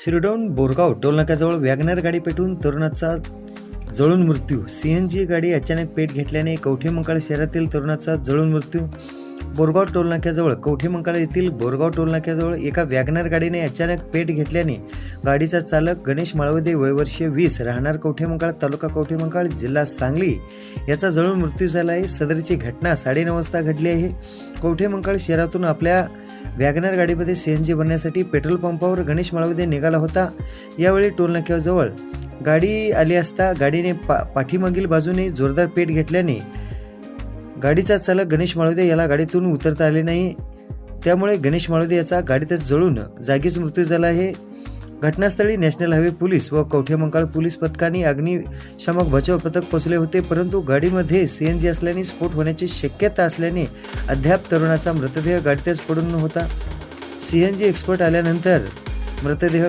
Shirdon Borgaon टोलनाक्याजवळ WagonR गाडी पेटून तरुणाचा जळून मृत्यू. सीएनजी गाडी अचानक पेट घेतल्याने कवठे मंकाळ शहरातील तरुणाचा जळून मृत्यू. बोरगाव टोलनाक्याजवळ कवठे मंकाळ येथील बोरगाव टोलनाक्याजवळ एका वॅगनर गाडीने अचानक पेट घेतल्याने गाडीचा चालक गणेश माळवदे वयवर्षीय वीस राहणार कवठे मंकाळ तालुका कवठे मंकाळ जिल्हा सांगली याचा जळून मृत्यू झाला आहे. सदरची घटना साडेनऊ वाजता घडली आहे. कवठे मंकाळ शहरातून आपल्या वॅगनर गाडीमध्ये सीएनजी भरण्यासाठी पेट्रोल पंपावर गणेश माळवदे निघाला होता. यावेळी टोलनाक्याजवळ गाडी आली असता गाडीने पा पाठीमागील बाजूने जोरदार पेट घेतल्याने गाडीचा चालक गणेश माळवदे याला गाडीतून उतरता आले नाही. त्यामुळे गणेश माळवदे याचा गाडीतच जळून जागीच मृत्यू झाला आहे. घटनास्थळी नॅशनल हायवे पोलीस व कवठेमंकाळ पोलीस पथकाने अग्निशामक बचाव पथक पोहोचले होते परंतु गाडीमध्ये सीएनजी असल्याने स्फोट होण्याची शक्यता असल्याने अद्याप तरुणाचा मृतदेह गाडीतच पडून होता. सीएनजी एक्सपर्ट आल्यानंतर मृतदेह